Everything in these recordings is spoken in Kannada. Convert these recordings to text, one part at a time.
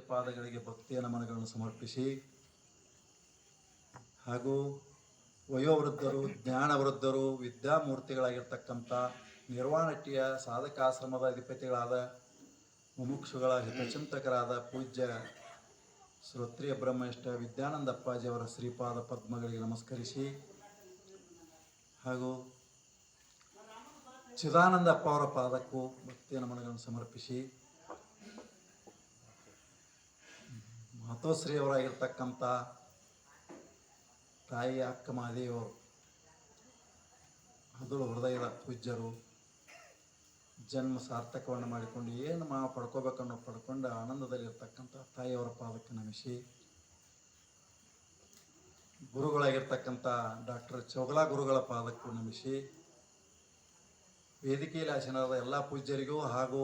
ಪಾದಗಳಿಗೆ ಭಕ್ತಿಯ ನಮನಗಳನ್ನು ಸಮರ್ಪಿಸಿ ಹಾಗೂ ವಯೋವೃದ್ಧರು, ಜ್ಞಾನವೃದ್ಧರು, ವಿದ್ಯಾಮೂರ್ತಿಗಳಾಗಿರ್ತಕ್ಕಂಥ ನಿರ್ವಾಣಟ್ಟಿಯ ಸಾಧಕಾಶ್ರಮದ ಅಧಿಪತಿಗಳಾದ ಮುಮುಕ್ಷುಗಳ ಹಿತಚಿಂತಕರಾದ ಪೂಜ್ಯ ಶ್ರೋತ್ರಿಯ ಬ್ರಹ್ಮನಿಷ್ಠ ವಿದ್ಯಾನಂದ ಅಪ್ಪಾಜಿಯವರ ಶ್ರೀಪಾದ ಪದ್ಮಗಳಿಗೆ ನಮಸ್ಕರಿಸಿ ಹಾಗೂ ಚಿದಾನಂದಪ್ಪ ಅವರ ಪಾದಕ್ಕೂ ಭಕ್ತಿಯ ನಮನಗಳನ್ನು ಸಮರ್ಪಿಸಿ ಮಾತೋಶ್ರೀಯವರಾಗಿರ್ತಕ್ಕಂಥ ತಾಯಿ ಅಕ್ಕ ಮಹಾದೇವರು ಅದು ಹೃದಯದ ಪೂಜ್ಯರು, ಜನ್ಮ ಸಾರ್ಥಕವನ್ನು ಮಾಡಿಕೊಂಡು ಏನು ಮಾ ಪಡ್ಕೋಬೇಕನ್ನೋ ಪಡ್ಕೊಂಡು ಆನಂದದಲ್ಲಿರ್ತಕ್ಕಂಥ ತಾಯಿಯವರ ಪಾದಕ್ಕೆ ನಮಿಸಿ, ಗುರುಗಳಾಗಿರ್ತಕ್ಕಂಥ ಡಾಕ್ಟರ್ ಚೌಗಲಾ ಗುರುಗಳ ಪಾದಕ್ಕೂ ನಮಿಸಿ, ವೇದಿಕೆಯಲ್ಲಿ ಆಸೀನರಾದ ಎಲ್ಲ ಪೂಜ್ಯರಿಗೂ ಹಾಗೂ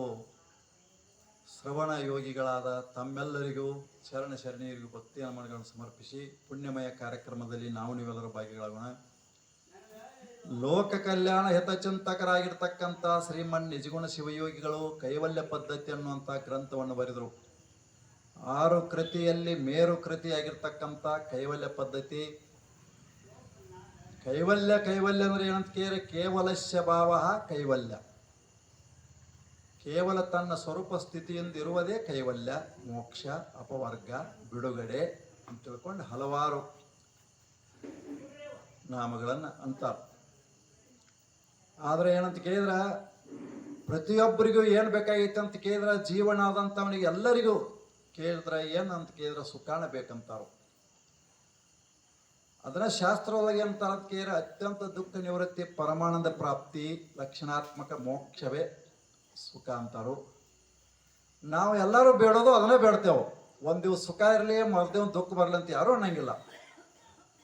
ಶ್ರವಣ ಯೋಗಿಗಳಾದ ತಮ್ಮೆಲ್ಲರಿಗೂ ಶರಣ ಶರಣೀಯರಿಗೂ ಭಕ್ತಿ ನಮನಗಳನ್ನು ಸಮರ್ಪಿಸಿ ಪುಣ್ಯಮಯ ಕಾರ್ಯಕ್ರಮದಲ್ಲಿ ನಾವು ನೀವೆಲ್ಲರೂ ಭಾಗಿಗಳಾಗೋಣ. ಲೋಕ ಕಲ್ಯಾಣ ಹಿತಚಿಂತಕರಾಗಿರ್ತಕ್ಕಂಥ ಶ್ರೀಮನ್ ನಿಜಗುಣ ಶಿವಯೋಗಿಗಳು ಕೈವಲ್ಯ ಪದ್ಧತಿ ಅನ್ನುವಂಥ ಗ್ರಂಥವನ್ನು ಬರೆದರು. ಆರು ಕೃತಿಯಲ್ಲಿ ಮೇರು ಕೃತಿಯಾಗಿರ್ತಕ್ಕಂಥ ಕೈವಲ್ಯ ಪದ್ಧತಿ. ಕೈವಲ್ಯ ಕೈವಲ್ಯ ಅಂದರೆ ಏನಂತ ಕೇಳಿ ಕೇವಲಸ್ಯ ಭಾವ ಕೈವಲ್ಯ. ಕೇವಲ ತನ್ನ ಸ್ವರೂಪ ಸ್ಥಿತಿಯಿಂದ ಇರುವುದೇ ಕೈವಲ್ಯ, ಮೋಕ್ಷ, ಅಪವರ್ಗ, ಬಿಡುಗಡೆ ಅಂತ ತಿಳ್ಕೊಂಡು ಹಲವಾರು ನಾಮಗಳನ್ನು ಅಂತಾರೆ. ಆದರೆ ಏನಂತ ಕೇಳಿದ್ರೆ, ಪ್ರತಿಯೊಬ್ಬರಿಗೂ ಏನು ಬೇಕಾಗಿತ್ತು ಅಂತ ಕೇಳಿದ್ರೆ, ಜೀವನ ಆದಂಥವನಿಗೆ ಎಲ್ಲರಿಗೂ ಕೇಳಿದ್ರೆ ಅಂತ ಕೇಳಿದ್ರೆ ಸುಖಾಣ ಬೇಕಂತಾರು. ಅದನ್ನ ಶಾಸ್ತ್ರದೊಳಗೆ ಏನಂತಾರೆ ಅಂತ ಕೇಳಿದ್ರೆ, ಅತ್ಯಂತ ದುಃಖ ನಿವೃತ್ತಿ ಪರಮಾನಂದ ಪ್ರಾಪ್ತಿ, ಲಕ್ಷಣಾತ್ಮಕ ಮೋಕ್ಷವೇ ಸುಖ ಅಂತಾರು. ನಾವು ಎಲ್ಲರೂ ಬೇಡೋದು ಅದನ್ನೇ ಬೇಡ್ತೇವೆ. ಒಂದು ದಿವಸ ಸುಖ ಇರಲಿ ಮರದೇವ್ ದುಃಖ ಬರಲಿ ಅಂತ ಯಾರೂ ಅನ್ನಂಗಿಲ್ಲ.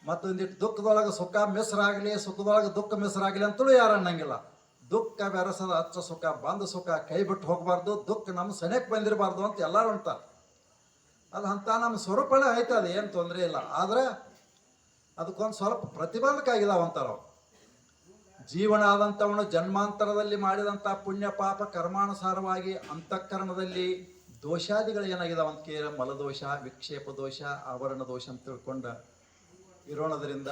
ಮತ್ತೊಂದಿಟ್ಟು ದುಃಖದೊಳಗೆ ಸುಖ ಮಿಸ್ರಾಗಲಿ, ಸುಖದೊಳಗೆ ದುಃಖ ಮಿಸ್ರಾಗಲಿ ಅಂತಲೂ ಯಾರು ಅನ್ನಂಗಿಲ್ಲ. ದುಃಖ ಬೆರಸದ ಹಚ್ಚ ಸುಖ, ಬಂದ ಸುಖ, ಕೈ ಬಿಟ್ಟು ಹೋಗಬಾರ್ದು, ದುಃಖ ನಮ್ಮ ಸನಿಯಕ್ಕೆ ಬಂದಿರಬಾರ್ದು ಅಂತ ಎಲ್ಲರೂ ಅಂತಾರೆ. ಅದು ಅಂತ ನಮ್ಮ ಸ್ವರೂಪನೇ ಐತೆ ಅದು ಏನು ತೊಂದರೆ ಇಲ್ಲ. ಆದರೆ ಅದಕ್ಕೊಂದು ಸ್ವಲ್ಪ ಪ್ರತಿಬಂಧಕ ಆಗಿಲ್ಲ ಅಂತಾರೆ ಅವು. ಜೀವನ ಆದಂಥವನು ಜನ್ಮಾಂತರದಲ್ಲಿ ಮಾಡಿದಂಥ ಪುಣ್ಯ ಪಾಪ ಕರ್ಮಾನುಸಾರವಾಗಿ ಅಂತಃಕರಣದಲ್ಲಿ ದೋಷಾದಿಗಳು ಏನಾಗಿದೆ ಅಂತ ಕೇರ ಮಲದೋಷ, ವಿಕ್ಷೇಪ ದೋಷ, ಆವರಣ ದೋಷ ಅಂತ ತಿಳ್ಕೊಂಡು ಇರೋಣದ್ರಿಂದ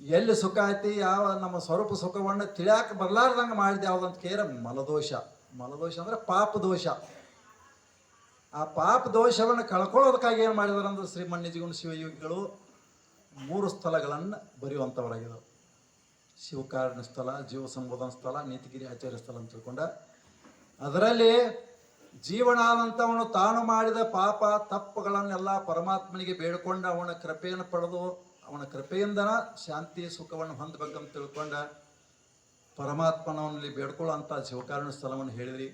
ಎಲ್ಲಿ ಸುಖ ಐತಿ, ಯಾವ ನಮ್ಮ ಸ್ವರೂಪ ಸುಖವನ್ನು ತಿಳಿಯಾಕ ಬರ್ಲಾರ್ದಂಗೆ ಮಾಡಿದ ಯಾವ್ದಂತ ಕೇರೆ ಮಲದೋಷ. ಮಲದೋಷ ಅಂದ್ರೆ ಪಾಪ ದೋಷ. ಆ ಪಾಪ ದೋಷವನ್ನು ಕಳ್ಕೊಳ್ಳೋದಕ್ಕಾಗಿ ಏನು ಮಾಡಿದಾರೆ ಅಂದ್ರೆ ಶ್ರೀಮಣ್ಣಿಜಿಗುಣ ಶಿವಯೋಗಿಗಳು ಮೂರು ಸ್ಥಳಗಳನ್ನು ಬರೆಯುವಂಥವರಾಗಿದ್ದಾರೆ ಶಿವಕಾರಣ ಸ್ಥಳ, ಜೀವ ಸಂಬೋಧನ ಸ್ಥಳ, ನೀತಿಗಿರಿ ಆಚಾರ್ಯ ಸ್ಥಳ ಅಂತ ತಿಳ್ಕೊಂಡ. ಅದರಲ್ಲಿ ಜೀವನಾನಂತವನು ತಾನು ಮಾಡಿದ ಪಾಪ ತಪ್ಪುಗಳನ್ನೆಲ್ಲ ಪರಮಾತ್ಮನಿಗೆ ಬೇಡಿಕೊಂಡು ಅವನ ಕೃಪೆಯನ್ನು ಪಡೆದು ಅವನ ಕೃಪೆಯಿಂದ ಶಾಂತಿ ಸುಖವನ್ನು ಹೊಂದಬೇಕಂತ ತಿಳ್ಕೊಂಡ ಪರಮಾತ್ಮನವನಲ್ಲಿ ಬೇಡ್ಕೊಳ್ಳೋಂಥ ಶಿವಕಾರಣ ಸ್ಥಳವನ್ನು ಹೇಳಿದ್ರಿ.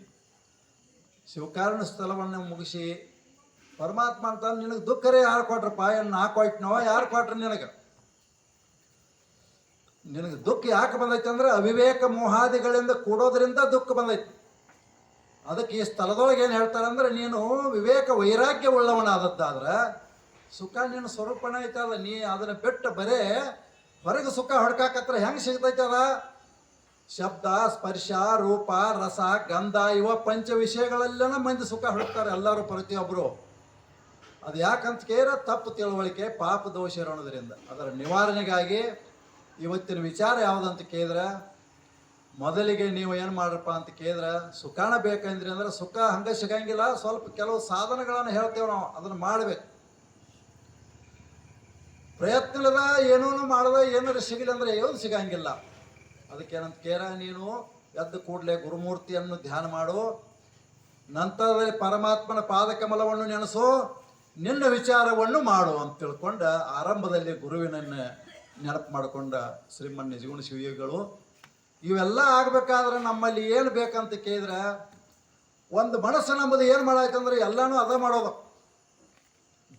ಶಿವಕಾರಣ ಸ್ಥಳವನ್ನು ಮುಗಿಸಿ ಪರಮಾತ್ಮ ಅಂತ ನಿನಗೆ ದುಃಖರೇ ಯಾರು ಕೊಟ್ರಪ್ಪ? ಏನು ನಾ ಕೊಟ್ನೋ? ಯಾರು ಕೊಟ್ರು ನಿನಗೆ? ನಿನಗೆ ದುಃಖ ಯಾಕೆ ಬಂದೈತೆ ಅಂದ್ರೆ ಅವಿವೇಕ ಮೋಹಾದಿಗಳಿಂದ ಕೂಡೋದ್ರಿಂದ ದುಃಖ ಬಂದೈತಿ. ಅದಕ್ಕೆ ಈ ಸ್ಥಳದೊಳಗೆ ಏನು ಹೇಳ್ತಾರೆ ಅಂದ್ರೆ ನೀನು ವಿವೇಕ ವೈರಾಗ್ಯ ಉಳ್ಳವನಾದದ್ದಾದ್ರೆ ಸುಖ ನಿನ್ನ ಸ್ವರೂಪಣ ಐತಲ್ಲ ನೀ ಅದನ್ನ ಬಿಟ್ಟು ಬರೇ ಹೊರಗೆ ಸುಖ ಹೊಡ್ಕಾಕತ್ರ ಹೆಂಗೆ ಸಿಗ್ತೈತೆ ಅದ? ಶಬ್ದ, ಸ್ಪರ್ಶ, ರೂಪ, ರಸ, ಗಂಧ, ಇವ ಪಂಚ ವಿಷಯಗಳೆಲ್ಲನ ಮಂದಿ ಸುಖ ಹುಡುಕ್ತಾರೆ ಎಲ್ಲರೂ ಪ್ರತಿಯೊಬ್ಬರು ಅದು ಯಾಕಂತ ಕೇರ? ತಪ್ಪು ತಿಳುವಳಿಕೆ, ಪಾಪ ದೋಷ ಇರೋಣದ್ರಿಂದ ಅದರ ನಿವಾರಣೆಗಾಗಿ ಇವತ್ತಿನ ವಿಚಾರ ಯಾವುದಂತ ಕೇಳಿದ್ರೆ, ಮೊದಲಿಗೆ ನೀವು ಏನು ಮಾಡ್ರಪ್ಪ ಅಂತ ಕೇಳಿದ್ರೆ ಸುಖಾನ ಬೇಕಂದ್ರಿ ಅಂದ್ರೆ ಸುಖ ಹಂಗೆ ಸಿಗಂಗಿಲ್ಲ, ಸ್ವಲ್ಪ ಕೆಲವು ಸಾಧನಗಳನ್ನು ಹೇಳ್ತೇವೆ ನಾವು, ಅದನ್ನು ಮಾಡ್ಬೇಕು. ಪ್ರಯತ್ನ ಇಲ್ಲದ ಏನೂ ಮಾಡದ ಏನಾರು ಸಿಗಲಿ ಅಂದ್ರೆ ಏನು ಸಿಗಂಗಿಲ್ಲ. ಅದಕ್ಕೇನಂತ ಕೇರ ನೀನು ಎದ್ದು ಕೂಡಲೇ ಗುರುಮೂರ್ತಿಯನ್ನು ಧ್ಯಾನ ಮಾಡು, ನಂತರದಲ್ಲಿ ಪರಮಾತ್ಮನ ಪಾದಕಮಲವನ್ನು ನೆನೆಸು, ನಿನ್ನ ವಿಚಾರವನ್ನು ಮಾಡು ಅಂತ ತಿಳ್ಕೊಂಡು ಆರಂಭದಲ್ಲಿ ಗುರುವಿನನ್ನ ನೆನಪು ಮಾಡಿಕೊಂಡ ಶ್ರೀಮನ್ ನಿಜಗುಣ ಶಿವಯೋಗಿಗಳು ಇವೆಲ್ಲ ಆಗ್ಬೇಕಾದ್ರೆ ನಮ್ಮಲ್ಲಿ ಏನು ಬೇಕಂತ ಕೇಳಿದ್ರೆ, ಒಂದು ಮನಸ್ಸು ನಮ್ಮದು ಏನು ಮಾಡಾಯ್ತಂದ್ರೆ ಎಲ್ಲನೂ ಅದ ಮಾಡೋದು.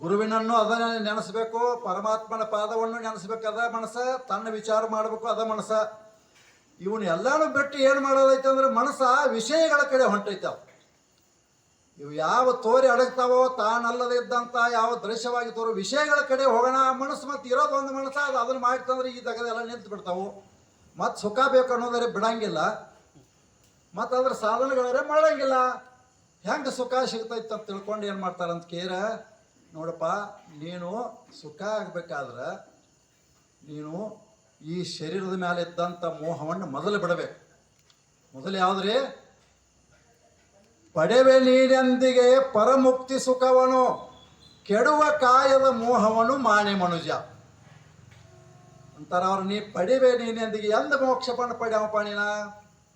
ಗುರುವಿನನ್ನು ಅದನ್ನ ನೆನೆಸ್ಬೇಕು, ಪರಮಾತ್ಮನ ಪಾದವನ್ನು ನೆನೆಸ್ಬೇಕು, ಅದ ಮನಸ್ಸ, ತನ್ನ ವಿಚಾರ ಮಾಡಬೇಕು, ಅದ ಮನಸ್ಸ. ಇವನ್ನೆಲ್ಲನೂ ಬಿಟ್ಟು ಏನು ಮಾಡೋದೈತೆ ಅಂದ್ರೆ ಮನಸ್ಸ ವಿಷಯಗಳ ಕಡೆ ಹೊಂಟೈತಾವ ಇವು ಯಾವ ತೋರಿ ಅಡಗ್ತಾವೋ ತಾನಲ್ಲದೆ ಇದ್ದಂಥ ಯಾವ ದೃಶ್ಯವಾಗಿ ತೋರೋ ವಿಷಯಗಳ ಕಡೆ ಹೋಗೋಣ, ಮನಸ್ಸು ಮತ್ತೆ ಇರೋದು ಒಂದು ಮನಸ್ಸು, ಅದು ಅದನ್ನು ಮಾಡ್ತಂದ್ರೆ ಈ ತಗದೆಲ್ಲ ನಿಂತು ಬಿಡ್ತಾವು. ಮತ್ತು ಸುಖ ಬೇಕು ಅನ್ನೋದರೆ ಬಿಡಂಗಿಲ್ಲ. ಮತ್ತು ಅದ್ರ ಸಾಧನಗಳರೆ ಮಾಡಂಗಿಲ್ಲ. ಹೆಂಗೆ ಸುಖ ಸಿಗ್ತೈತೆ ಅಂತ ತಿಳ್ಕೊಂಡು ಏನು ಮಾಡ್ತಾರಂತ ಕೇರ, ನೋಡಪ್ಪ, ನೀನು ಸುಖ ಆಗಬೇಕಾದ್ರೆ ನೀನು ಈ ಶರೀರದ ಮೇಲೆ ಇದ್ದಂಥ ಮೋಹವನ್ನು ಮೊದಲು ಬಿಡಬೇಕು. ಮೊದಲು ಯಾವುದ್ರಿ? ಪಡೆವೆ ನೀನೆಂದಿಗೆ ಪರಮುಕ್ತಿ ಸುಖವನು, ಕೆಡುವ ಕಾಯದ ಮೋಹವನು ಮಾನೆ ಮನುಜ. ಅಂತಾರ ಅವ್ರು, ನೀ ಪಡಿವೆ ನೀನೆಂದಿಗೆ ಎಂದ ಮೋಕ್ಷ ಪಣ ಪಡ್ಯಾವ ಪಾಣಿನ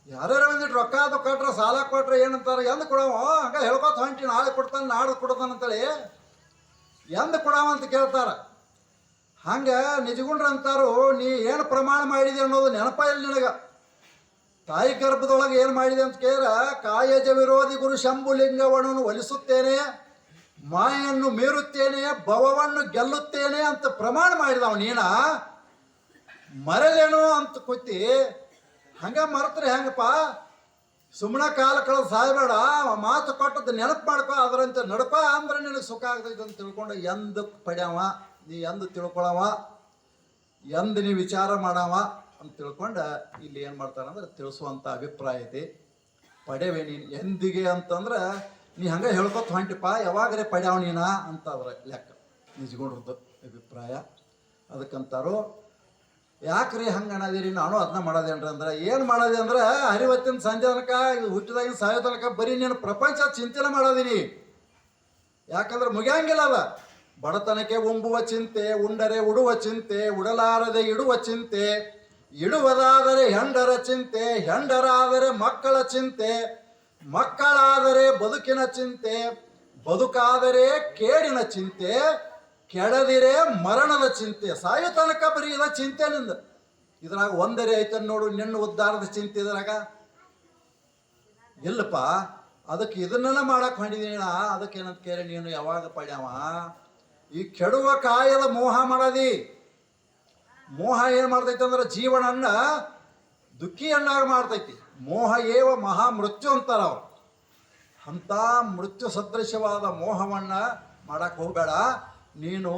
ಯಾರ್ಯಾರ ಒಂದಿಟ್ಟು ರೊಕ್ಕ ಅದು ಕೊಟ್ರೆ, ಸಾಲ ಕೊಟ್ರೆ ಏನಂತಾರ, ಎಂದು ಕೊಡವ? ಹಂಗ ಹೇಳ್ಕೊತ ಹೊಂಟಿ, ನಾಳೆ ಕೊಡ್ತಾನೆ ನಾಳೆ ಕೊಡ್ತಾನ ಅಂತೇಳಿ ಎಂದ ಕೊಡವ ಅಂತ ಕೇಳ್ತಾರ. ಹಂಗೆ ನಿಜಗುಂಡ್ರ ಅಂತಾರು, ನೀ ಏನು ಪ್ರಮಾಣ ಮಾಡಿದೆ ಅನ್ನೋದು ನೆನಪ ಇಲ್ಲ ನಿನಗ. ತಾಯಿ ಗರ್ಭದೊಳಗೆ ಏನು ಮಾಡಿದೆ ಅಂತ ಕೇರ ಕಾಯಜ ವಿರೋಧಿ ಗುರು ಶಂಭುಲಿಂಗವನ್ನು ಒಲಿಸುತ್ತೇನೆ ಮಾಯನ್ನು ಮೀರುತ್ತೇನೆ, ಭವವನ್ನು ಗೆಲ್ಲುತ್ತೇನೆ ಅಂತ ಪ್ರಮಾಣ ಮಾಡಿದವ ನೀನ. ಮರಲೇನು ಅಂತ ಕೂತಿ, ಹಂಗ ಮರೆತ್ರೆ ಹೆಂಗಪ್ಪ? ಸುಮ್ಮನೆ ಕಾಲ ಕಳೆದು ಸಾಯ್ಬೇಡ ಮಾತು ಕೊಟ್ಟದ್ದು ನೆನಪು ಮಾಡ್ಕೊ, ಅದರಂತೆ ನಡಪ ಅಂದ್ರೆ ನಿನಗೆ ಸುಖ ಆಗ್ತೈತೆ ಅಂತ ತಿಳ್ಕೊಂಡು ಎಂದು ಪಡ್ಯಾವ? ನೀ ಎಂದು ತಿಳ್ಕೊಳವ? ಎಂದು ನೀ ವಿಚಾರ ಮಾಡವ? ಅಂತ ತಿಳ್ಕೊಂಡ ಇಲ್ಲಿ ಏನು ಮಾಡ್ತಾರೆ ಅಂದ್ರೆ ತಿಳಿಸುವಂಥ ಅಭಿಪ್ರಾಯ ಐತಿ ಪಡೆವೆ ನೀನು ಎಂದಿಗೆ ಅಂತಂದ್ರೆ ನೀ ಹಂಗೆ ಹೇಳ್ಕೊತ ಹೊಂಟಿಪ್ಪ, ಯಾವಾಗರೇ ಪಡ್ಯಾವ ನೀನ ಅಂತ ಅವ್ರ ಲೆಕ್ಕ. ನಿಜಗೊಂಡ್ರದ್ದು ಅಭಿಪ್ರಾಯ. ಅದಕ್ಕಂತಾರು, ಯಾಕ್ರಿ ಹಂಗೆ ಅನ್ನೋದಿರಿ ನಾನು ಅದನ್ನ ಮಾಡೋದೇನ್ರಿ ಅಂದ್ರೆ, ಏನು ಮಾಡೋದಿ ಅಂದ್ರೆ, ಅರಿವತ್ತಿನ ಸಂಜೆ ತನಕ ಹುಟ್ಟಿದಾಗಿನ ಸಾಯೋ ತನಕ ಬರೀ ನೀನು ಪ್ರಪಂಚ ಚಿಂತನೆ ಮಾಡೋದಿನಿ ಯಾಕಂದ್ರೆ ಮುಗಿಯಂಗಿಲ್ಲ ಅದ. ಬಡತನಕ್ಕೆ ಉಂಬುವ ಚಿಂತೆ, ಉಂಡರೆ ಉಡುವ ಚಿಂತೆ, ಉಡಲಾರದೆ ಇಡುವ ಚಿಂತೆ ಇಡುವುದಾದರೆ ಹೆಂಡರ ಚಿಂತೆ, ಹೆಂಡರಾದರೆ ಮಕ್ಕಳ ಚಿಂತೆ, ಮಕ್ಕಳಾದರೆ ಬದುಕಿನ ಚಿಂತೆ, ಬದುಕಾದರೆ ಕೇಡಿನ ಚಿಂತೆ, ಕೆಡದಿರೆ ಮರಣದ ಚಿಂತೆ, ಸಾಯು ತನಕ ಬರೀ ಇದ ಚಿಂತೆ ನಿಂದ. ಇದ್ರಾಗ ಒಂದರೆ ಐತೆ ನೋಡು, ನಿನ್ನ ಉದ್ಧಾರದ ಚಿಂತೆ ಇದ್ರಾಗ. ಇಲ್ಲಪ್ಪ, ಅದಕ್ಕೆ ಇದನ್ನೆಲ್ಲ ಮಾಡಕ್ ಹೊಂಡಿದೀನಿ ಅದಕ್ಕೆ ಏನಂತ ಕೇಳಿ ನೀನು ಯಾವಾಗ ಪಡ್ಯಾವ? ಈ ಕೆಡುವ ಕಾಯದ ಮೋಹ ಮಾಡದಿ. ಮೋಹ ಏನು ಮಾಡ್ತೈತೆ ಅಂದ್ರೆ ಜೀವನನ್ನ ದುಃಖಿಯನ್ನಾಗಿ ಮಾಡ್ತೈತಿ. ಮೋಹ ಏವ ಮಹಾ ಮೃತ್ಯು ಅಂತಾರ ಅವ್ರು. ಅಂಥ ಮೃತ್ಯು ಸದೃಶವಾದ ಮೋಹವನ್ನು ಮಾಡಕ್ಕೆ ಹೋಗಬೇಡ. ನೀನು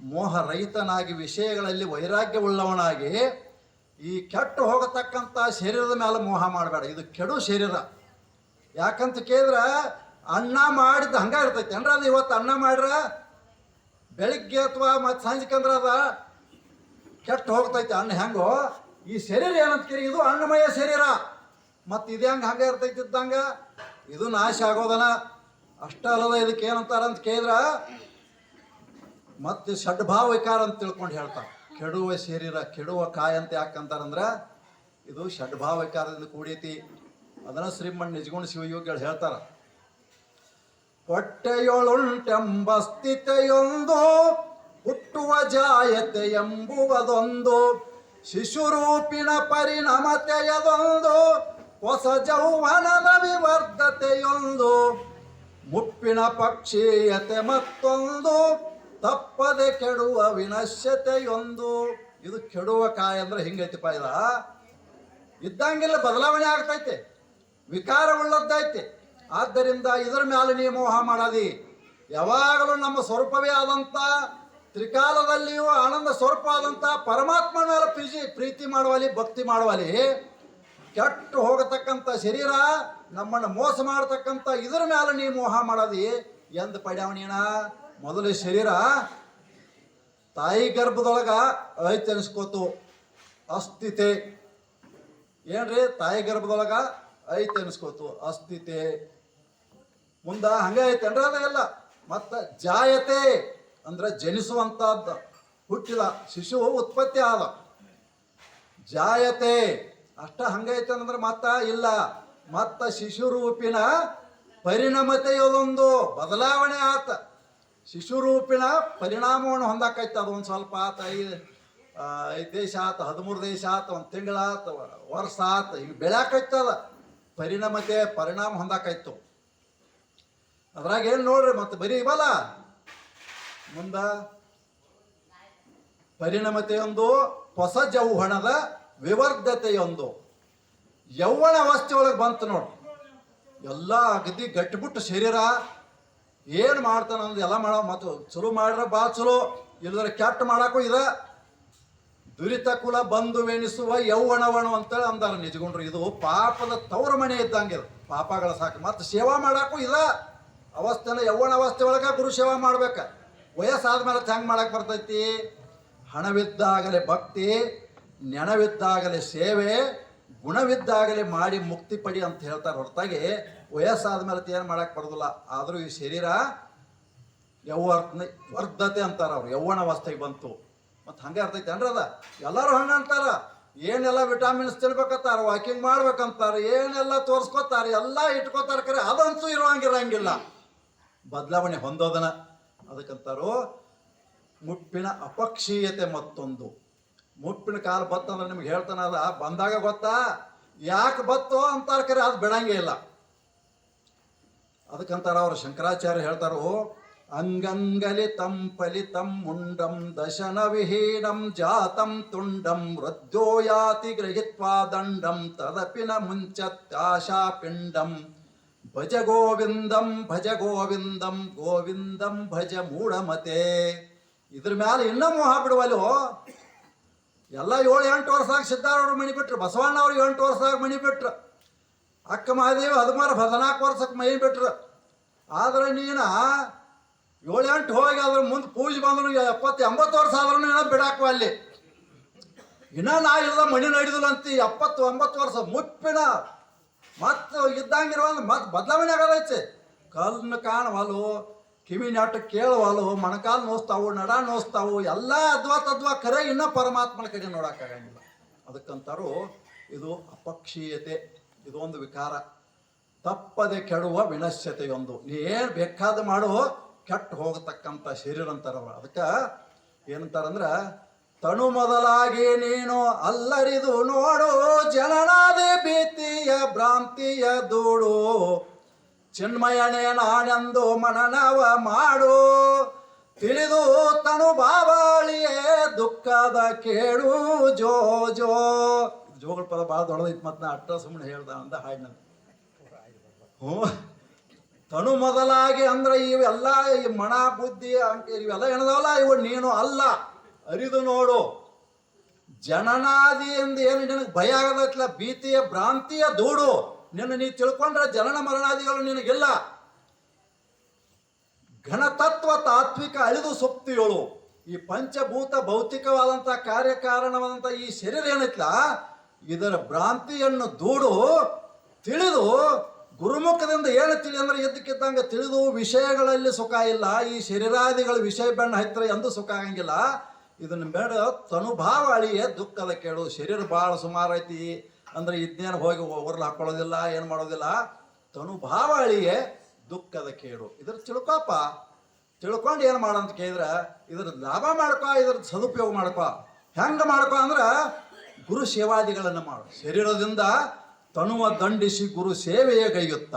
ಮೋಹ ರಹಿತನಾಗಿ ವಿಷಯಗಳಲ್ಲಿ ವೈರಾಗ್ಯವುಳ್ಳವನಾಗಿ ಈ ಕೆಟ್ಟು ಹೋಗತಕ್ಕಂಥ ಶರೀರದ ಮೇಲೆ ಮೋಹ ಮಾಡಬೇಡ. ಇದು ಕೆಡು ಶರೀರ. ಯಾಕಂತ ಕೇಳಿದ್ರೆ ಅನ್ನ ಮಾಡಿದ್ದು ಹಂಗೆ ಇರ್ತೈತಿ. ಅಂದ್ರೆ ಅದು ಇವತ್ತು ಅನ್ನ ಮಾಡ್ರ ಬೆಳಿಗ್ಗೆ ಅಥವಾ ಮತ್ತು ಸಂಜೆಕಂದ್ರೆ ಅದ? ಕೆಟ್ಟು ಹೋಗ್ತೈತೆ ಅನ್ನ ಹೆಂಗೋ? ಈ ಶರೀರ ಏನಂತ ಕೇಳಿ, ಇದು ಅನ್ನಮಯ ಶರೀರ. ಮತ್ತು ಇದು ಹೆಂಗೆ ಹಂಗೆ ಇರ್ತೈತಿ ಇದ್ದಂಗ? ಇದು ನಾಶ ಆಗೋದನ. ಅಷ್ಟ ಅಲ್ಲದ ಇದಕ್ಕೆ ಏನಂತಾರ ಅಂತ ಕೇಳಿದ್ರ, ಮತ್ತೆ ಷಡ್ಭಾವ ವಿಕಾರ ಅಂತ ತಿಳ್ಕೊಂಡು ಹೇಳ್ತಾರೆ. ಕೆಡುವ ಶರೀರ, ಕೆಡುವ ಕಾಯ ಅಂತ ಯಾಕಂತಾರಂದ್ರ ಇದು ಷಡ್ಭಾವ ವಿಕಾರದಿಂದ ಕೂಡೈತಿ. ಅದನ್ನ ಶ್ರೀಮಣ್ ನಿಜಗುಣ ಶಿವಯೋಗಿಗಳು ಹೇಳ್ತಾರೆ. ಹೊಟ್ಟೆಯೊಳುಂಟೆಂಬ ಸ್ಥಿತಿಯೊಂದು ಹುಟ್ಟುವ ಜಾಯತೆ ಎಂಬುವುದೊಂದು, ಶಿಶುರೂಪಿಣ ಪರಿಣಮತೆಯದೊಂದು, ಹೊಸ ಜೌವನದ ವಿವರ್ಧತೆಯೊಂದು ಮುಪ್ಪಿನ ಪಕ್ಷೀಯತೆ ಮತ್ತೊಂದು, ತಪ್ಪದೆ ಕೆಡುವ ವಿನಶ್ಯತೆಯೊಂದು. ಇದು ಕೆಡುವ ಕಾಯ ಅಂದ್ರೆ ಹಿಂಗೈತಿಪ್ಪ ಇದ. ಇದ್ದಂಗಿಲ್ಲ ಬದಲಾವಣೆ ಆಗ್ತೈತೆ ವಿಕಾರ ಉಳ್ಳದ್ದೈತೆ ಆದ್ದರಿಂದ ಇದರ ಮೇಲೆ ನೀವು ಮೋಹ ಮಾಡದಿ. ಯಾವಾಗಲೂ ನಮ್ಮ ಸ್ವರೂಪವೇ ಆದಂಥ ತ್ರಿಕಾಲದಲ್ಲಿಯೂ ಆನಂದ ಸ್ವರೂಪ ಪರಮಾತ್ಮ ಮೇಲೆ ಪ್ರೀತಿ ಪ್ರೀತಿ ಮಾಡುವಲ್ಲಿ, ಭಕ್ತಿ ಮಾಡುವಲ್ಲಿ ಕೆಟ್ಟು ಹೋಗತಕ್ಕಂಥ ಶರೀರ, ನಮ್ಮನ್ನು ಮೋಸ ಮಾಡತಕ್ಕಂಥ ಇದರ ಮೇಲೆ ನೀ ಮೋಹ ಮಾಡದಿ. ಎಂದು ಪಡ್ಯಾವಣೀಣ ಮೊದಲು ಶರೀರ ತಾಯಿ ಗರ್ಭದೊಳಗ ಐತೆ ಅನಿಸ್ಕೋತು. ಅಸ್ಥಿತೆ. ಏನ್ರಿ? ತಾಯಿ ಗರ್ಭದೊಳಗ ಐತೆ ಅನಿಸ್ಕೋತು. ಅಸ್ಥಿತೆ. ಮುಂದ ಹಂಗೆ ಐತೆ ಅಂದ್ರೆ ಅದೆಲ್ಲ ಮತ್ತ ಜಾಯತೆ. ಅಂದ್ರೆ ಜನಿಸುವಂಥದ್ದು ಹುಟ್ಟಿದ ಶಿಶು ಉತ್ಪತ್ತಿ ಆದ. ಜಾಯತೆ. ಅಷ್ಟ ಹಂಗೈತೆ ಅಂದ್ರೆ ಮತ್ತ ಇಲ್ಲ. ಮತ್ತ ಪರಿಣಾಮತೆ ಪರಿಣಮತೆಯದೊಂದು ಬದಲಾವಣೆ ಆತ. ಶಿಶು ರೂಪಿನ ಪರಿಣಾಮವನ್ನು ಹೊಂದಾಕೈತೆ. ಅದೊಂದು ಸ್ವಲ್ಪ ಆತ ಐದು ಐದು ದೇಶ ಆತ, ಹದಿಮೂರು ದೇಶ ಆತ, ಒಂದು ತಿಂಗಳ ಆತ, ವರ್ಷ ಆತ ಈಗ ಬೆಳ್ಯಾಕೈತದ ಪರಿಣಮತೆ, ಪರಿಣಾಮ ಹೊಂದಾಕೈತು. ಅದ್ರಾಗ ಏನು ನೋಡ್ರಿ ಮತ್ತೆ ಬರೀ ಇವಲ್ಲ ಮುಂದ ಪರಿಣಮತೆಯೊಂದು, ಹೊಸ ಜೌಹಣದ ವಿವರ್ಧತೆಯೊಂದು. ಯೌವನ ಅವಸ್ಥೆ ಒಳಗೆ ಬಂತು ನೋಡಿ. ಎಲ್ಲ ಅಗದಿ ಗಟ್ಟಿಬಿಟ್ಟು ಶರೀರ ಏನು ಮಾಡ್ತಾನ ಅಂದ್ರೆ ಎಲ್ಲ ಮಾಡೋ ಮತ್ತು ಚಲೋ ಮಾಡ್ರೆ ಬಾ ಚಲೋ ಇಲ್ಲದ್ರೆ ಕೆಟ್ಟ ಮಾಡಾಕು ಇದ. ದುರಿತ ಕುಲ ಬಂದು ಎಣಿಸುವ ಯೌವಣವಣು ಅಂತೇಳಿ ಅಂದಾರ ನಿಜಗೊಂಡ್ರು. ಇದು ಪಾಪದ ತವರ ಮನೆ ಇದ್ದಂಗೆ ಇದು. ಪಾಪಗಳ ಸಾಕು. ಮತ್ತು ಸೇವಾ ಮಾಡಕ್ಕೂ ಇದ. ಅವಸ್ಥೆನ ಯೌವನ ಅವಸ್ಥೆ ಒಳಗೆ ಗುರು ಸೇವಾ ಮಾಡ್ಬೇಕ. ವಯಸ್ಸಾದ್ಮೇಲೆ ಹೆಂಗೆ ಮಾಡಕ್ಕೆ ಬರ್ತೈತಿ. ಹಣವಿದ್ದಾಗಲೇ ಭಕ್ತಿ, ನೆನವಿದ್ದಾಗಲೇ ಸೇವೆ, ಗುಣವಿದ್ದಾಗಲೇ ಮಾಡಿ ಮುಕ್ತಿ ಪಡಿ ಅಂತ ಹೇಳ್ತಾರೆ. ಹೊರತಾಗಿ ವಯಸ್ಸಾದ್ಮೇಲೆ ಏನು ಮಾಡೋಕೆ ಬರೋದಿಲ್ಲ. ಆದರೂ ಈ ಶರೀರ ಯೌವರ್ನ ವರ್ಧತೆ ಅಂತಾರೆ ಅವ್ರು. ಯೌವನ ಅವಸ್ಥೆಗೆ ಬಂತು. ಮತ್ತು ಹಂಗೆ ಇರ್ತೈತೆ ಅನ್ರದ ಅದ? ಎಲ್ಲರೂ ಹಂಗೆ ಅಂತಾರೆ. ಏನೆಲ್ಲ ವಿಟಾಮಿನ್ಸ್ ತಿಳ್ಬೇಕಂತಾರೆ ವಾಕಿಂಗ್ ಮಾಡ್ಬೇಕಂತಾರೆ, ಏನೆಲ್ಲ ತೋರಿಸ್ಕೊತಾರ, ಎಲ್ಲ ಇಟ್ಕೋತಾರ ಕರೆ, ಅದಂತೂ ಇರೋಂಗಿರಂಗಿಲ್ಲ. ಬದಲಾವಣೆ ಹೊಂದೋದನ. ಅದಕ್ಕಂತಾರು ಮುಪ್ಪಿನ ಅಪಕ್ಷೀಯತೆ ಮತ್ತೊಂದು. ಮುಪ್ಪಿನ ಕಾಲ ಬತ್ತಂದ್ರೆ ನಿಮ್ಗೆ ಹೇಳ್ತಾನ ಅದ ಬಂದಾಗ ಗೊತ್ತಾ? ಯಾಕೆ ಬತ್ತೋ ಅಂತಾರ ಕರೆ, ಅದು ಬಿಡಂಗೇ ಇಲ್ಲ. ಅದಕ್ಕಂತಾರ ಅವರು ಶಂಕರಾಚಾರ್ಯ ಹೇಳ್ತಾರೋ ಅಂಗಂಗಲಿತಂ ಫಲಿತಂ ಮುಂಡಂ ದಶನ ವಿಹೀನಂ ಜಾತಂ ತುಂಡಂ ವೃದ್ಧೋ ಯಾತಿ ಗೃಹೀತ್ವಾ ದಂಡಂ ತದಪಿನ ಮುಂಚತ್ಯಾಶಾ ಪಿಂಡಂ. ಭಜ ಗೋವಿಂದಂ ಭಜ ಗೋವಿಂದಂ ಗೋವಿಂದಂ ಭಜ ಮೂಢಮತೆ. ಇದ್ರ ಮ್ಯಾಲೆ ಇನ್ನೂ ಮೋಹ ಬಿಡುವಲ್ಲೋ? ಎಲ್ಲ ಏಳು ಎಂಟು ವರ್ಷದಾಗ ಸಿದ್ಧಾರೂಢರು ಮಣಿ ಬಿಟ್ರು ಬಸವಣ್ಣ ಅವ್ರು ಎಂಟು ವರ್ಷದಾಗ ಮಣಿ ಬಿಟ್ರು. ಅಕ್ಕ ಮಹಾದೇವಿ ಹದಿಮಾರು, ಹದಿನಾಲ್ಕು ವರ್ಷಕ್ಕೆ ಮೈ ಬಿಟ್ರು. ಆದ್ರೆ ನೀನ ಏಳು ಎಂಟು ಹೋಗಿ ಅದ್ರ ಮುಂದೆ ಪೂಜೆ ಬಂದ್ರು, ಎಪ್ಪತ್ತು, ಎಂಬತ್ತು ವರ್ಷ ಆದ್ರೂ ಏನೋ ಬಿಡಾಕುವ ಅಲ್ಲಿ. ಇನ್ನೂ ನಾ ಇಲ್ಲದ ಮಣಿ ನಡೆದಿಲ್ಲ ಅಂತಿ, ಎಪ್ಪತ್ತು ಒಂಬತ್ತು ವರ್ಷ ಮುಪ್ಪಿನ ಮತ್ತು ಇದ್ದಂಗಿರುವ ಮತ್ತೆ ಬದಲಾವಣೆ ಆಗದೈತೆ ಕಲ್ನ ಕಾಣವಲು ಕಿವಿ ನಾಟ ಕೇಳವಲು ಮೊಣಕಾಲು ನೋಸ್ತಾವು, ನಡ ನೋಸ್ತಾವು, ಎಲ್ಲ ಅದ್ವಾ ತದ್ವಾ ಕರೆ ಇನ್ನೂ ಪರಮಾತ್ಮನ ಕಡೆ ನೋಡೋಕ್ಕಾಗಂಗಿಲ್ಲ ಅದಕ್ಕಂತಾರು ಇದು ಅಪಕ್ಷೀಯತೆ, ಇದೊಂದು ವಿಕಾರ. ತಪ್ಪದೆ ಕೆಡುವ ವಿನಶ್ಯತೆಯೊಂದು. ನೀ ಏನು ಬೇಕಾದ ಮಾಡು, ಕೆಟ್ಟು ಹೋಗತಕ್ಕಂಥ ಶರೀರ ಅಂತಾರವ ಅದಕ್ಕೆ ಏನಂತಾರಂದ್ರ ತನು ಮೊದಲಾಗಿ ನೀನು ಅಲ್ಲರಿದು ನೋಡು, ಜನನಾದಿ ಭೀತಿಯ ಭ್ರಾಂತಿಯ ದೂಡು ಚಿನ್ಮಯನೇ ನಾನೆಂದು ಮನನವ ಮಾಡು. ತಿಳಿದು ತನು ಬಾಬಾಳಿಯೇ ದುಃಖದ ಕೇಳು ಜೋ ಜೋ ಜೋಗಳ ಪದ ಭಾಳ ದೊಡ್ಡದೈತಿ ಮತ್ತೆ ನಾ ಅಟ್ಟ ಸುಮ್ಮನೆ ಹೇಳ್ದ ಅಂತ ಹಾಡಿನ ಹ್ಞೂ. ತನು ಮೊದಲಾಗಿ ಅಂದ್ರೆ ಇವೆಲ್ಲ ಈ ಮಣ ಬುದ್ಧಿ ಅಂಕ ಇವೆಲ್ಲ ಏನದವಲ್ಲ? ಇವು ನೀನು ಅಲ್ಲ. ಅರಿದು ನೋಡು. ಜನನಾದಿ ಎಂದು ಏನು ನಿನಗೆ ಭಯ ಆಗದತ್ಲ ಭೀತಿಯ ಭ್ರಾಂತಿಯ ದೂಡು ನಿನ್ನ ನೀ ತಿಳ್ಕೊಂಡ್ರೆ ಜನನ ಮರಣಾದಿಗಳು ನಿನಗಿಲ್ಲ. ಘನತತ್ವ ತಾತ್ವಿಕ ಅಳಿದು ಸುಪ್ತಿಯೋಳು ಈ ಪಂಚಭೂತ ಭೌತಿಕವಾದಂಥ ಕಾರ್ಯಕಾರಣವಾದಂಥ ಈ ಶರೀರ ಏನೈತ್ಲ? ಇದರ ಭ್ರಾಂತಿಯನ್ನು ದೂಡು ತಿಳಿದು, ಗುರುಮುಖದಿಂದ ಏನು ತಿಳಿ ಅಂದ್ರೆ ಎದ್ದಕ್ಕಿದ್ದಂಗೆ ತಿಳಿದು ವಿಷಯಗಳಲ್ಲಿ ಸುಖ ಇಲ್ಲ, ಈ ಶರೀರಾದಿಗಳು ವಿಷಯ ಬಣ್ಣ ಹತ್ತಿರ ಎಂದೂ ಸುಖ ಆಗಂಗಿಲ್ಲ. ಇದನ್ನ ಬೇಡ. ತನುಭಾವ ಅಳಿಯೇ ದುಃಖದ ಕೇಳು. ಶರೀರ ಭಾಳ ಸುಮಾರು ಐತಿ. ಅಂದ್ರೆ ಇದನ್ನೇನು ಹೋಗಿ ಒರ್ಲು ಹಾಕೊಳ್ಳೋದಿಲ್ಲ, ಏನು ಮಾಡೋದಿಲ್ಲ. ತನುಭಾವ ಅಳಿಯೇ ದುಃಖದ ಕೇಡು ಇದ್ರ ತಿಳ್ಕೊಪ್ಪ. ತಿಳ್ಕೊಂಡು ಏನು ಮಾಡಂತ ಕೇಳಿದ್ರೆ, ಇದ್ರ ಲಾಭ ಮಾಡ್ಕೊ, ಇದ್ರ ಸದುಪಯೋಗ ಮಾಡ್ಕೊ. ಹೆಂಗೆ ಮಾಡ್ಕೊ ಅಂದ್ರೆ, ಗುರು ಸೇವಾದಿಗಳನ್ನು ಮಾಡು. ಶರೀರದಿಂದ ತನುವ ದಂಡಿಸಿ ಗುರು ಸೇವೆಯ ಗೈಯುತ್ತ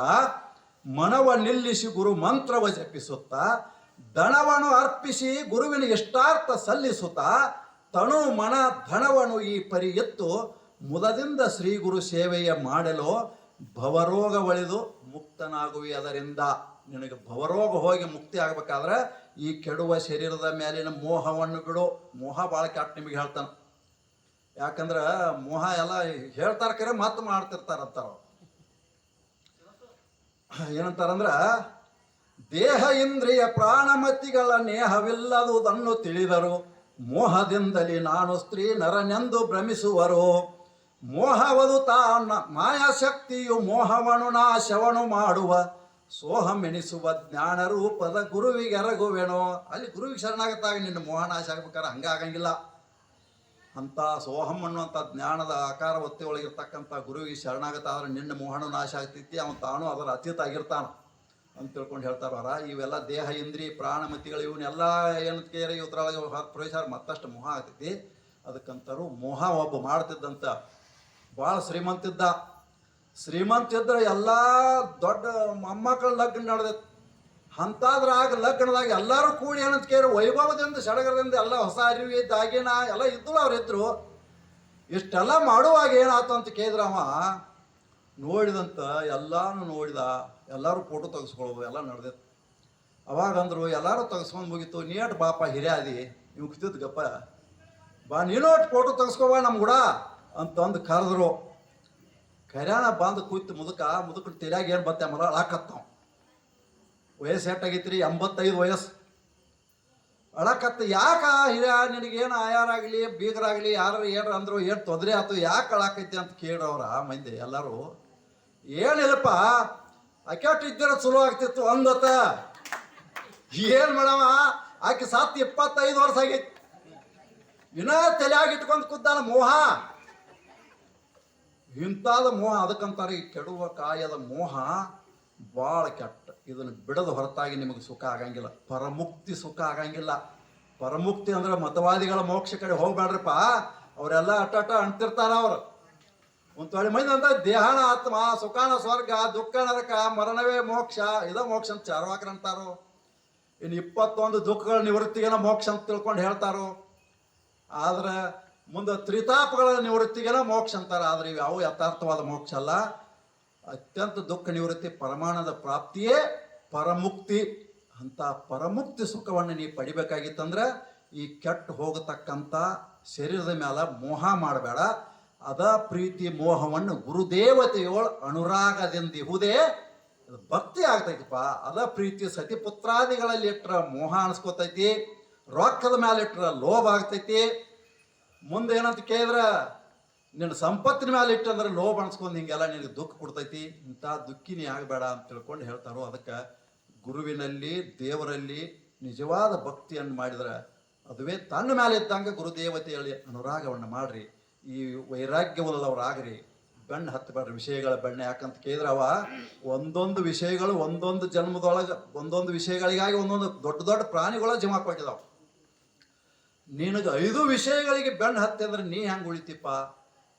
ಮನವ ನಿಲ್ಲಿಸಿ ಗುರು ಮಂತ್ರವ ಜಪಿಸುತ್ತಾ ದಣವನ್ನು ಅರ್ಪಿಸಿ ಗುರುವಿನ ಇಷ್ಟಾರ್ಥ ಸಲ್ಲಿಸುತ್ತಾ ತನು ಮನ ಧಣವನು ಈ ಪರಿ ಎತ್ತು ಮುದದಿಂದ ಶ್ರೀ ಗುರು ಸೇವೆಯ ಮಾಡಲು ಭವರೋಗ ಒಳಿದು ಮುಕ್ತನಾಗುವಿ ಅದರಿಂದ. ನಿನಗೆ ಭವರೋಗ ಹೋಗಿ ಮುಕ್ತಿ ಆಗ್ಬೇಕಾದ್ರೆ ಈ ಕೆಡುವ ಶರೀರದ ಮೇಲಿನ ಮೋಹವನ್ನು ಬಿಡು. ಮೋಹ ಭಾಳ ಕೆಟ್ಟ ನಿಮಗೆ ಹೇಳ್ತಾನೆ. ಯಾಕಂದ್ರೆ ಮೋಹ ಎಲ್ಲ ಹೇಳ್ತಾರ ಕರೆ ಮಾತು ಮಾಡ್ತಿರ್ತಾರಂತಾರ ಏನಂತಾರಂದ್ರ ದೇಹ ಇಂದ್ರಿಯ ಪ್ರಾಣಮತಿಗಳ ನೇಹವಿಲ್ಲದುದನ್ನು ತಿಳಿದರು. ಮೋಹದಿಂದಲೇ ನಾನು ಸ್ತ್ರೀ ನರನೆಂದು ಭ್ರಮಿಸುವರು. ಮೋಹವದು ತಾನ ಮಾಯಾಶಕ್ತಿಯು ಮೋಹವನು ನಾಶವನು ಮಾಡುವ. ಸೋಹಮೆನಿಸುವ ಜ್ಞಾನ ರೂಪದ ಗುರುವಿಗೆ ಎರಗುವೆನೋ. ಅಲ್ಲಿ ಗುರುವಿಗೆ ಶರಣಾಗತ್ತಾಗ ನಿನ್ನ ಮೋಹ ನಾಶ ಆಗ್ಬೇಕಾದ್ರೆ ಹಂಗಾಗಂಗಿಲ್ಲ. ಅಂತ ಸೋಹಂ ಅನ್ನುವಂಥ ಜ್ಞಾನದ ಆಕಾರ ಒತ್ತಿ ಒಳಗಿರ್ತಕ್ಕಂಥ ಗುರುವಿಗೆ ಶರಣಾಗತ ಆದ್ರೆ ನಿನ್ನ ಮೋಹನ ನಾಶ ಆಗ್ತೈತಿ. ಅವನು ತಾನು ಅದರ ಅತೀತ ಆಗಿರ್ತಾನ. ಅಂತ ತಿಳ್ಕೊಂಡು ಹೇಳ್ತಾರ ಇವೆಲ್ಲ ದೇಹ ಇಂದ್ರಿ ಪ್ರಾಣಮತಿಗಳು ಇವನ್ನೆಲ್ಲ ಏನು ಕೇರಿ ಇದ್ರೊಳಗೆ ಪ್ರವೇಶ ಮತ್ತಷ್ಟು ಮೋಹ ಆಗ್ತೈತಿ. ಅದಕ್ಕಂತಾರು ಮೋಹ ಒಬ್ಬ ಮಾಡ್ತಿದ್ದಂತ ಭಾಳ ಶ್ರೀಮಂತಿದ್ದ ಶ್ರೀಮಂತ ಇದ್ರೆ ಎಲ್ಲ ದೊಡ್ಡ ಮೊಮ್ಮಕ್ಕಳ ಲಗ್ನ ನಡೆದೈತಿ. ಅಂತಾದ್ರಾಗ ಲಗ್ನದಾಗ ಎಲ್ಲರೂ ಕೂಡಿ ಏನಂತ ಕೇಳಿ ವೈಭವದಿಂದ, ಸಡಗರದಿಂದ ಎಲ್ಲ ಹೊಸ ಅರಿವಿ, ದಾಗಿನ ಎಲ್ಲ ಇದ್ರು. ಅವರಿದ್ರು ಇಷ್ಟೆಲ್ಲ ಮಾಡುವಾಗ ಏನಾಯ್ತು ಅಂತ ಕೇಳಿದ್ರ ಅವ, ನೋಡಿದಂತ ಎಲ್ಲಾನು ನೋಡಿದ ಎಲ್ಲರೂ ಫೋಟೋ ತೆಗೆಸ್ಕೊಳ್ಳೋದು, ಎಲ್ಲ ನಡೆದಿತ್ತು. ಅವಾಗ ಅಂದರು, ಎಲ್ಲರೂ ತೆಗೆಸ್ಕೊಂಡು ಮುಗೀತು. ನೀಟ್ ಬಾಪ ಹಿರಿಯಾದಿ ನೀವು ಕುತಿದ್ದು ಗಪ್ಪ. ಬಾ, ನೀನು ಫೋಟೋ ತೆಗೆಸ್ಕೊಬಾ ನಮ್ಮ ಕೂಡ ಅಂತಂದು ಕರೆದ್ರು. ಕರ್ಯಾಣ ಬಂದು ಕೂತು ಮುದುಕ ಮುದುಕ ತಲೆಯಾಗ ಏನು ಬತ್ತೆ ಮರ ಅಳಾಕತ್ತಾವ ವಯಸ್ಸು ಎಟ್ಟಾಗೈತ್ರಿ ಎಂಬತ್ತೈದು ವಯಸ್ಸು. ಅಳಕತ್ತ ಯಾಕ ಹಿರಿಯ, ನಿನಗೇನು ಆಯಾರಾಗಲಿ, ಬೀಗರಾಗಲಿ, ಯಾರು ಏನ್ರ ಅಂದರು, ಏನು ತೊಂದರೆ ಆಯ್ತು ಯಾಕೆ ಅಳಾಕೈತಿ ಅಂತ ಕೇಳ್ರವ್ರ ಮಂದಿ ಎಲ್ಲರೂ. ಏನಿಲ್ಲಪ್ಪ ಅಕ್ಯಾಟ್ ಇದ್ದರೆ ಚಲೋ ಆಗ್ತಿತ್ತು ಅಂದತ ಏನ್ ಮೇಡಮ ಆಕೆ ಸತ್ತು ಇಪ್ಪತ್ತೈದು ವರ್ಷ ಆಗೈತಿ. ಇನ್ನ ತಲೆಯಾಗ ಇಟ್ಕೊಂಡು ಕುದ್ದಾನ ಮೋಹ. ಇಂಥದ ಮೋಹ ಅದಕ್ಕಂತಾರೆ ಈ ಕೆಡುವ ಕಾಯದ ಮೋಹ ಭಾಳ ಕೆಟ್ಟ. ಇದನ್ನು ಬಿಡದ ಹೊರತಾಗಿ ನಿಮಗೆ ಸುಖ ಆಗಂಗಿಲ್ಲ. ಪರಮುಕ್ತಿ ಸುಖ ಆಗಂಗಿಲ್ಲ. ಪರಮುಕ್ತಿ ಅಂದ್ರೆ ಮತವಾದಿಗಳ ಮೋಕ್ಷ ಕಡೆ ಹೋಗ್ಬೇಡ್ರಪ್ಪ ಅವರೆಲ್ಲ ಅಟ್ಟ ಅಂತಿರ್ತಾರ ಅವ್ರು. ಒಂದು ಮಂದಿ ಅಂತ ದೇಹನ ಆತ್ಮ, ಸುಖಾನ ಸ್ವರ್ಗ, ದುಃಖ ನರಕ, ಮರಣವೇ ಮೋಕ್ಷ, ಇದ ಮೋಕ್ಷ ಅಂತ ಚಾರ್ವಾಕರ್ ಅಂತಾರೋ? ಇನ್ನು ಇಪ್ಪತ್ತೊಂದು ದುಃಖಗಳ ನಿವೃತ್ತಿಗೆನ ಮೋಕ್ಷ ಅಂತ ತಿಳ್ಕೊಂಡು ಹೇಳ್ತಾರೋ? ಆದ್ರೆ ಮುಂದೆ ತ್ರಿತಾಪಗಳ ನಿವೃತ್ತಿಗೆನ ಮೋಕ್ಷ ಅಂತಾರೆ. ಆದ್ರೆ ಇವು ಯಾವ ಯಥಾರ್ಥವಾದ ಮೋಕ್ಷ ಅಲ್ಲ. ಅತ್ಯಂತ ದುಃಖ ನಿವೃತ್ತಿ ಪರಮಾಣದ ಪ್ರಾಪ್ತಿಯೇ ಪರಮುಕ್ತಿ. ಅಂತ ಪರಮುಕ್ತಿ ಸುಖವನ್ನು ನೀವು ಪಡಿಬೇಕಾಗಿತ್ತಂದ್ರೆ ಈ ಕೆಟ್ಟು ಹೋಗತಕ್ಕಂಥ ಶರೀರದ ಮೇಲೆ ಮೋಹ ಮಾಡಬೇಡ. ಅದ ಪ್ರೀತಿ ಮೋಹವನ್ನು ಗುರುದೇವತೆಯೋಳ ಅನುರಾಗದಿಂದ ಇಹುದೇ ಭಕ್ತಿ ಆಗ್ತೈತಿಪ್ಪ. ಅದ ಪ್ರೀತಿ ಸತಿಪುತ್ರಾದಿಗಳಲ್ಲಿ ಇಟ್ಟರ ಮೋಹ ಅನ್ಸ್ಕೊತೈತಿ, ರೊಕ್ಕದ ಮೇಲೆ ಇಟ್ಟರ ಲೋಭ ಆಗ್ತೈತಿ. ಮುಂದೆ ಏನಂತ ಕೇಳಿದ್ರ, ನಿನ್ನ ಸಂಪತ್ತಿನ ಮೇಲೆ ಇಟ್ಟಂದ್ರೆ ಲೋಭ ಅನ್ಸ್ಕೊಂಡು ಹಿಂಗೆಲ್ಲ ನಿನಗೆ ದುಃಖ ಕೊಡ್ತೈತಿ ಇಂಥ ದುಃಖಿನಿ ಆಗಬೇಡ ಅಂತ ತಿಳ್ಕೊಂಡು ಹೇಳ್ತಾರೋ. ಅದಕ್ಕೆ ಗುರುವಿನಲ್ಲಿ, ದೇವರಲ್ಲಿ ನಿಜವಾದ ಭಕ್ತಿಯನ್ನು ಮಾಡಿದ್ರೆ, ಅದುವೇ ತನ್ನ ಮೇಲೆ ಇದ್ದಂಗೆ ಗುರುದೇವತೆಯಲ್ಲಿ ಅನುರಾಗವನ್ನು ಮಾಡ್ರಿ. ಈ ವೈರಾಗ್ಯವುಳ್ಳವರಾಗ್ರಿ ಬೆಣ್ಣೆ ಹತ್ತಬೇಡ್ರಿ ವಿಷಯಗಳ ಬೆಣ್ಣೆ ಯಾಕಂತ ಕೇಳಿದ್ರೆ ಅವ ಒಂದೊಂದು ವಿಷಯಗಳು ಒಂದೊಂದು ಜನ್ಮದೊಳಗೆ, ಒಂದೊಂದು ವಿಷಯಗಳಿಗಾಗಿ ಒಂದೊಂದು ದೊಡ್ಡ ದೊಡ್ಡ ಪ್ರಾಣಿಗಳ ಜಮಾ ಕೊಟ್ಟಿದಾವ ನಿನಗೆ ಐದು ವಿಷಯಗಳಿಗೆ ಬೆಣ್ಣ ಹತ್ತಿ ಅಂದ್ರೆ ನೀ ಹೆಂಗೆ ಉಳಿತಿಪ್ಪ?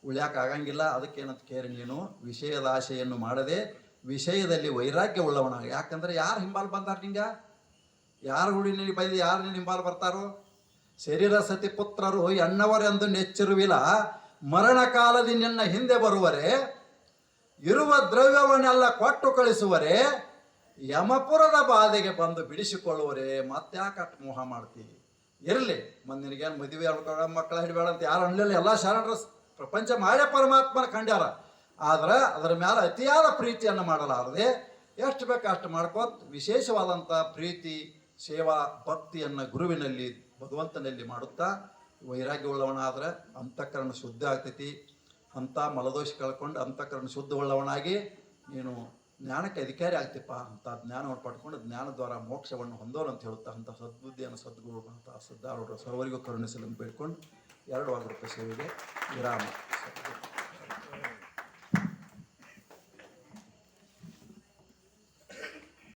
ಉಳ್ಯಾಕ ಆಗಂಗಿಲ್ಲ. ಅದಕ್ಕೇನಂತ ಕೇರಿ ನೀನು, ವಿಷಯದ ಆಶೆಯನ್ನು ಮಾಡದೆ, ವಿಷಯದಲ್ಲಿ ವೈರಾಗ್ಯ ಉಳ್ಳವನ ಯಾಕಂದ್ರೆ ಯಾರು ಹಿಂಬಾಲ್ ಬಂದಾರ ನಿಂಗ? ಯಾರು ಹುಡಿನಲ್ಲಿ ಬೈದು ಯಾರು ನಿನ್ನ ಹಿಂಬಾಲ್ ಬರ್ತಾರೋ? ಶರೀರ ಸತಿ ಪುತ್ರರು ಎಣ್ಣವರೆಂದು ನೆಚ್ಚಿರುವಿಲ್ಲ ಮರಣ ಕಾಲದಿ ನಿನ್ನ ಹಿಂದೆ ಬರುವರೆ, ಇರುವ ದ್ರವ್ಯವನ್ನೆಲ್ಲ ಕೊಟ್ಟು ಕಳಿಸುವರೆ, ಯಮಪುರದ ಬಾಧೆಗೆ ಬಂದು ಬಿಡಿಸಿಕೊಳ್ಳುವರೆ ಮತ್ತ್ಯಾಕಟ್ ಮೋಹ ಮಾಡ್ತೀವಿ ಇರಲಿ, ಮತ್ತೆ ನಿನಗೇನು ಮದುವೆ ಅಳ್ಕೊಳ ಮಕ್ಕಳ ಹಿಡಬೇಡ ಅಂತ ಯಾರು ಅನ್ಲಿಲ್ಲ. ಎಲ್ಲ ಶರಣರ ಪ್ರಪಂಚ ಮಾಡೇ ಪರಮಾತ್ಮನ ಕಂಡ್ಯಾರ. ಆದ್ರೆ ಅದರ ಮೇಲೆ ಅತಿಯಾದ ಪ್ರೀತಿಯನ್ನು ಮಾಡಲಾರದೆ, ಎಷ್ಟು ಬೇಕು ಅಷ್ಟು ಮಾಡ್ಕೋತ ವಿಶೇಷವಾದಂಥ ಪ್ರೀತಿ, ಸೇವಾ, ಭಕ್ತಿಯನ್ನು ಗುರುವಿನಲ್ಲಿ, ಭಗವಂತನಲ್ಲಿ ಮಾಡುತ್ತಾ ವೈರಾಗ್ಯವುಳ್ಳವನಾದ್ರೆ ಅಂತಃಕರಣ ಶುದ್ಧ ಆಗ್ತೈತಿ. ಅಂತ ಮಲದೋಷ ಕಳ್ಕೊಂಡು ಅಂತಃಕರಣ ಶುದ್ಧವುಳ್ಳವನಾಗಿ ನೀನು ಜ್ಞಾನಕ್ಕೆ ಅಧಿಕಾರಿ ಆಗ್ತಿಪ್ಪ ಅಂತ ಜ್ಞಾನವನ್ನು ಪಡ್ಕೊಂಡು ಜ್ಞಾನ ದ್ವಾರ ಮೋಕ್ಷವನ್ನು ಹೊಂದೋರು ಅಂತ ಹೇಳುತ್ತಾ ಅಂಥ ಸದ್ಬುದ್ಧಿಯನ್ನು ಸದ್ಗುರು ಅಂತ ಸಿದ್ಧಾರೂಢರು ಸರ್ವರಿಗೂ ಕರುಣಿಸಲು ಬೇಡ್ಕೊಂಡು ಎರಡು ರೂಪಾಯಿ ಸೇವೆಗೆ ವಿರಾಮ.